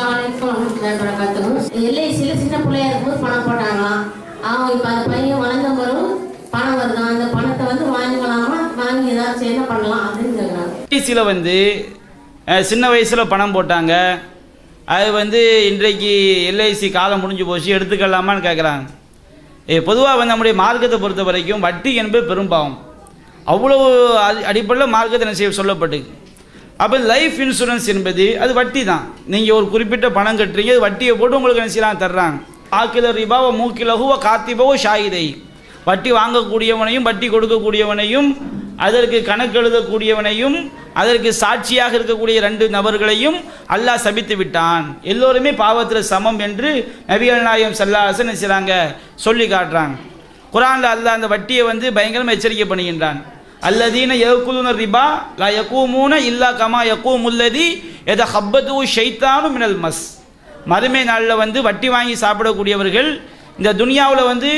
அஸ்ஸலாமு எல்ஐசியில் சின்ன பிள்ளையா இருக்கும்போது பணம் போட்டாங்களாம். அவன் இப்போ அந்த பையன் வளர்ந்த பணம் வருதான் அந்த பணத்தை வந்து வாங்கிக்கலாமா வாங்கி ஏதாச்சும் என்ன பண்ணலாம் அப்படின்னு கேட்குறாங்க டிசியில் வந்து சின்ன வயசில் பணம் போட்டாங்க. அது வந்து இன்றைக்கு எல்ஐசி காலம் முடிஞ்சு போச்சு எடுத்துக்கலாமான்னு கேட்குறாங்க பொதுவாக வந்து நம்முடைய மார்க்கத்தை பொறுத்த வரைக்கும் வட்டி என்பது பெரும்பாவம் அவ்வளவு அடி- அடிப்படையில் மார்க்கத்தை என்ன செய்ய சொல்லப்பட்டு அப்போ லைஃப் இன்சூரன்ஸ் என்பது அது வட்டி தான் நீங்கள் ஒரு குறிப்பிட்ட பணம் கட்டுறீங்க அது வட்டியை போட்டு உங்களுக்கு என்ன செய்யலாம்? தர்றாங்க. ஆக்கில ரிபாவ மூக்கிலகுவ காத்திபவோ ஷாயிதை வட்டி வாங்கக்கூடியவனையும் வட்டி கொடுக்கக்கூடியவனையும் அதற்கு கணக்கு எழுதக்கூடியவனையும் அதற்கு சாட்சியாக இருக்கக்கூடிய ரெண்டு நபர்களையும் அல்லாஹ் சபித்து விட்டான். எல்லோருமே பாவத்தில் சமம் என்று நபிகள் நாயகம் சல்லாசன் செய்கிறாங்க சொல்லி காட்டுறாங்க. குரானில் அல்லாஹ் அந்த வட்டியை வந்து பயங்கரமாக எச்சரிக்கை பண்ணுகின்றான். அல்லதீன யகுலுன ரிபா லா யகூமூன இல்லா கமா யகூமுல்லதி எத ஹப்பது ஷைத்தானு மினல் மஸ். மறுமை நாளில் வந்து வட்டி வாங்கி சாப்பிடக்கூடியவர்கள் இந்த துனியாவில் வந்து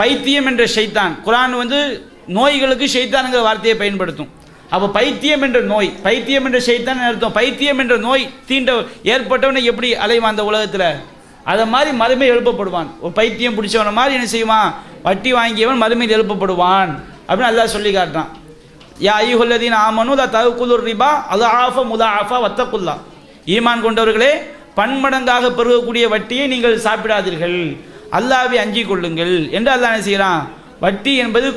பைத்தியம் என்ற ஷைத்தான். குரான் வந்து நோய்களுக்கு ஷைத்தானுங்கிற வார்த்தையை பயன்படுத்தும். அப்போ பைத்தியம் என்ற நோய் பைத்தியம் என்ற ஷைத்தான் அர்த்தம்? பைத்தியம் என்ற நோய் தீண்ட ஏற்பட்டவனை எப்படி அலைவான் அந்த உலகத்தில்? அதை மாதிரி மறுமை எழுப்பப்படுவான். ஒரு பைத்தியம் பிடிச்சவன மாதிரி என்ன செய்வான்? வட்டி வாங்கியவன் மறுமையில் எழுப்பப்படுவான். அப்படின்னு அல்லாஹ் சொல்லி காட்டுறான். யா ஐயுல்லதீன் ஆமனு த தகுக்குலுர் ரிபா அது ஆஃப முதா ஆஃபா வத்தக்குல்லா ஈமான் கொண்டவர்களே பன்மடங்காக பெருகக்கூடிய வட்டியை நீங்கள் சாப்பிடாதீர்கள். அல்லாவை அஞ்சி கொள்ளுங்கள் என்று அல்லாஹ் என்ன செய்கிறான்? வட்டி என்பது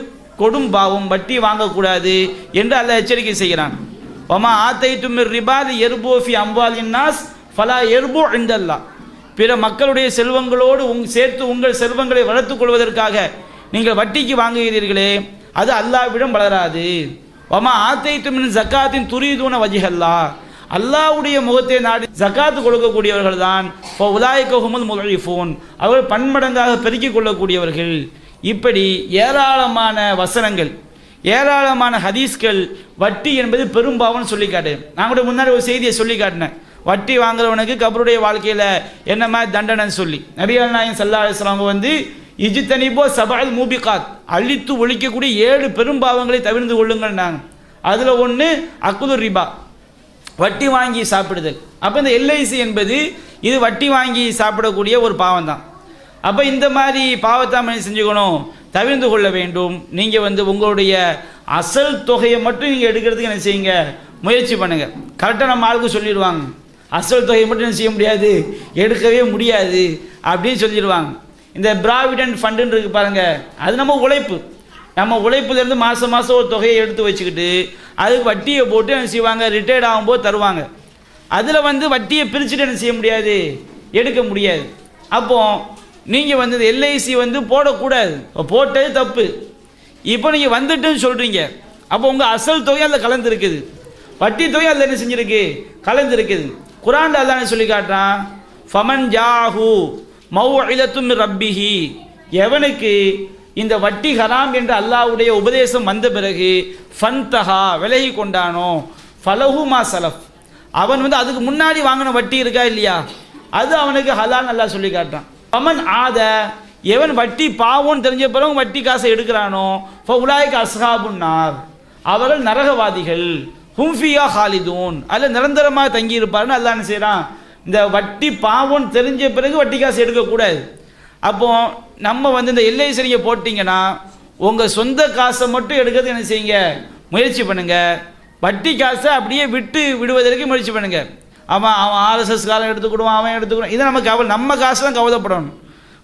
கொடும் பாவம் வட்டி வாங்கக்கூடாது என்று அல்ல எச்சரிக்கை செய்கிறான். ஒமா ஆத்தை துமிர் ரிபாது எர்போஃபி அம்பாலின் நாஸ் ஃபலா எர்போ இந்தல்லா பிற மக்களுடைய செல்வங்களோடு உங் சேர்த்து உங்கள் செல்வங்களை வளர்த்துக் கொள்வதற்காக நீங்கள் வட்டிக்கு வாங்குகிறீர்களே அது அல்லாவிடம் வளராது. ஒமா ஆத்தை ஜக்காத்தின் துரிதூன வஜிஹல்லா. அல்லாவுடைய முகத்தை நாடி ஜக்காத்து கொடுக்கக்கூடியவர்கள் தான் உலாய்கஹுமுல் முகலிஃபோன் அவர்கள் பன்மடங்காக பெருக்கிக் கொள்ளக்கூடியவர்கள். இப்படி ஏராளமான வசனங்கள் ஏராளமான ஹதீஸ்கள் வட்டி என்பது பெரும்பாவம்னு சொல்லி காட்டு நான் கூட முன்னாடி ஒரு செய்தியை சொல்லி காட்டினேன். வட்டி வாங்குறவனுக்கு கபருடைய வாழ்க்கையில் என்ன மாதிரி தண்டனைன்னு சொல்லி. நபிகள் நாயன் சல்லா அலுவலாம் வந்து இஜித்தனிபோ சபால் மூபிகாத். அழித்து ஒழிக்கக்கூடிய ஏழு பெரும்பாவங்களை தவிர்ந்து கொள்ளுங்கள் நாங்கள் அதில் ஒன்று அக்குதுர் ரிபா. வட்டி வாங்கி சாப்பிடுதல். அப்போ இந்த எல்ஐசி என்பது இது வட்டி வாங்கி சாப்பிடக்கூடிய ஒரு பாவம் தான் அப்போ இந்த மாதிரி பாவத்தை செஞ்சுக்கணும். தவிர்ந்து கொள்ள வேண்டும். நீங்கள் வந்து உங்களுடைய அசல் தொகையை மட்டும் நீங்கள் எடுக்கிறதுக்கு என்ன செய்யுங்க? முயற்சி பண்ணுங்கள் கரெக்டாக நம்ம ஆளுக்கு சொல்லிடுவாங்க. அசல் தொகையை மட்டும் என்ன செய்ய முடியாது? எடுக்கவே முடியாது. அப்படின்னு சொல்லிடுவாங்க. இந்த ப்ராவிடன்ட் ஃபண்டுன்னு இருக்குது பாருங்க. அது நம்ம உழைப்பு. நம்ம உழைப்புலேருந்து மாதம் மாதம் ஒரு தொகையை எடுத்து வச்சுக்கிட்டு அதுக்கு வட்டியை போட்டு என்ன செய்வாங்க? ரிட்டையர்ட் ஆகும்போது தருவாங்க. அதில் வந்து வட்டியை பிரிச்சுட்டு என்ன செய்ய முடியாது? எடுக்க முடியாது. அப்போது நீங்கள் வந்து எல்ஐசி வந்து போடக்கூடாது. இப்போ போட்டது தப்பு. இப்போ நீங்கள் வந்துட்டுன்னு சொல்கிறீங்க அப்போ உங்கள் அசல் தொகை அதில் கலந்துருக்குது. வட்டி தொகை அதில் என்ன செஞ்சுருக்கு? கலந்துருக்குது. குரான் அல்லான்னு சொல்லி காட்டுறான்? ஃபமன் ஜாஹூ. மௌஇலத்தும் ரப்பிஹி. எவனுக்கு இந்த வட்டி ஹராம் என்று அல்லாஹ்வுடைய உபதேசம் வந்த பிறகு ஃபன்தஹா விலகி கொண்டானோ? ஃபலஹுமா சலஃப். அவன் வந்து அதுக்கு முன்னாடி வாங்கின வட்டி இருக்கா இல்லையா? அது அவனுக்கு ஹலால் அல்லாஹ் சொல்லி காட்டுறான். அமன் ஆத எவன் வட்டி பாவம்னு தெரிஞ்ச பிறகு வட்டி காசை எடுக்கிறானோ? இப்போ உலாய்க்கு அஸ்ஹாபுன்னார் அவர்கள் நரகவாதிகள். ஹும்ஃபியா ஹாலிதூன். அதில் நிரந்தரமாக தங்கி இருப்பாருன்னு செய்கிறான் இந்த வட்டி பாவம்னு தெரிஞ்ச பிறகு வட்டி காசு எடுக்கக்கூடாது. அப்போ நம்ம வந்து இந்த எல்ஐசி போட்டிங்கன்னா உங்கள் சொந்த காசை மட்டும் எடுக்கிறது என்ன செய்யுங்க? முயற்சி பண்ணுங்க. வட்டி காசை அப்படியே விட்டு விடுவதற்கு முயற்சி பண்ணுங்க. அவன் அவன் ஆர்எஸ்எஸ் காலம் எடுத்துக்கிடுவான் அவன் எடுத்துக்கிடுவான். இதை நம்ம கவலை நம்ம காசு தான் கவலைப்படணும்.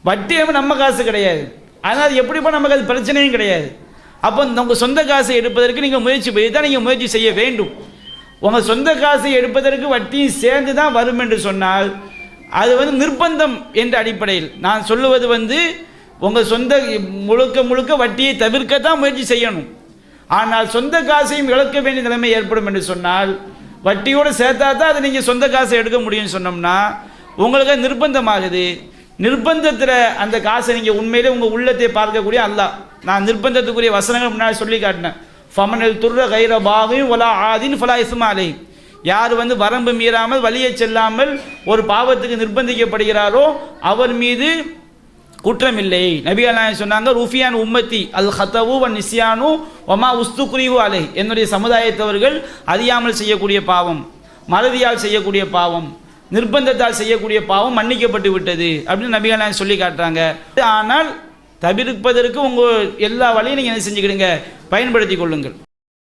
வட்டி நம்ம நம்ம காசு கிடையாது. அதனால் எப்படிப்போ நமக்கு அது பிரச்சனையும் கிடையாது. அப்போ உங்கள் சொந்த காசை எடுப்பதற்கு நீங்கள் முயற்சி பண்ணி தான் நீங்கள் முயற்சி செய்ய வேண்டும். உங்கள் சொந்த காசை எடுப்பதற்கு வட்டியும் சேர்ந்து தான் வரும் என்று சொன்னால் அது வந்து நிர்பந்தம் என்ற அடிப்படையில். நான் சொல்லுவது வந்து உங்கள் சொந்த முழுக்க முழுக்க வட்டியை தவிர்க்க தான் முயற்சி செய்யணும். ஆனால் சொந்த காசையும் இழக்க வேண்டிய நிலைமை ஏற்படும் என்று சொன்னால் வட்டியோடு சேர்த்தா தான் அதை நீங்கள் சொந்த காசை எடுக்க முடியும்னு சொன்னோம்னா உங்களுக்கு நிர்பந்தமாகுது. நிர்பந்தத்தில் அந்த காசை நீங்கள் உண்மையிலே உங்கள் உள்ளத்தை பார்க்கக்கூடிய அல்லாஹ். நான் நிர்பந்தத்துக்குரிய வசனங்கள் முன்னாடி சொல்லி காட்டினேன். ஃபமனல் துர்ர கைர பாகையும் ஒலா ஆதின் ஃபலா இஸ்மாலை. யார் வந்து வரம்பு மீறாமல் வழியை செல்லாமல் ஒரு பாவத்துக்கு நிர்பந்திக்கப்படுகிறாரோ அவர் மீது குற்றமில்லை. நபி அல்லாஹ் சொன்னாங்க? ரூஃபியான் உம்மத்தி அல் ஹத்தவு வன் நிசியானு ஒமா உஸ்துகுரிஹு அலை. என்னுடைய சமுதாயத்தவர்கள் அறியாமல் செய்யக்கூடிய பாவம் மறதியால் செய்யக்கூடிய பாவம் நிர்பந்தத்தால் செய்யக்கூடிய பாவம் மன்னிக்கப்பட்டு விட்டது அப்படின்னு நபிகள் சொல்லி காட்டுறாங்க. ஆனால் தவிர்ப்பதற்கு உங்கள் எல்லா வழியும் நீங்கள் என்ன செஞ்சுக்கிடுங்க? பயன்படுத்தி கொள்ளுங்கள்.